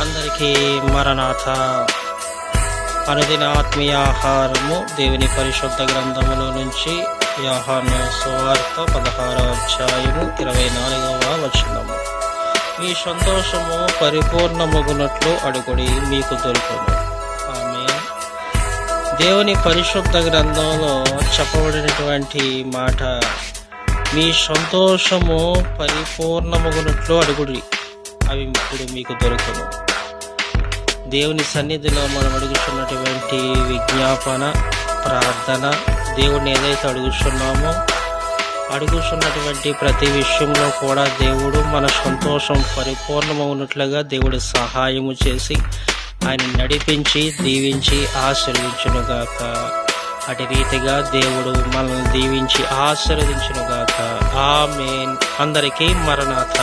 అందరికీ మరణాథ అనుదిన ఆత్మీయ ఆహారము దేవుని పరిశుద్ధ గ్రంథములో నుంచి యాహాను సువార్త పదహారవ అధ్యాయము ఇరవై నాలుగవ వచనము. మీ సంతోషము పరిపూర్ణమగునట్లు అడుగుడి మీకు దొరుకును. ఆమె దేవుని పరిశుద్ధ గ్రంథంలో చెప్పబడినటువంటి మాట మీ సంతోషము పరిపూర్ణమగునట్లు అడుగుడి. అవి ఇప్పుడు మీకు దొరుకును. దేవుని సన్నిధిలో మనం అడుగుతున్నటువంటి విజ్ఞాపన ప్రార్థన దేవుడిని ఏదైతే అడుగుతున్నామో అడుగుతున్నటువంటి ప్రతి విషయంలో కూడా దేవుడు మన సంతోషం పరిపూర్ణమవునట్లుగా దేవుడు సహాయము చేసి ఆయన నడిపించి దీవించి ఆశీర్వించునుగాక అటు రీతిగా దేవుడు మనల్ని దీవించి ఆశీర్వదించునుగాక. ఆమెన్. అందరికీ మరణాథ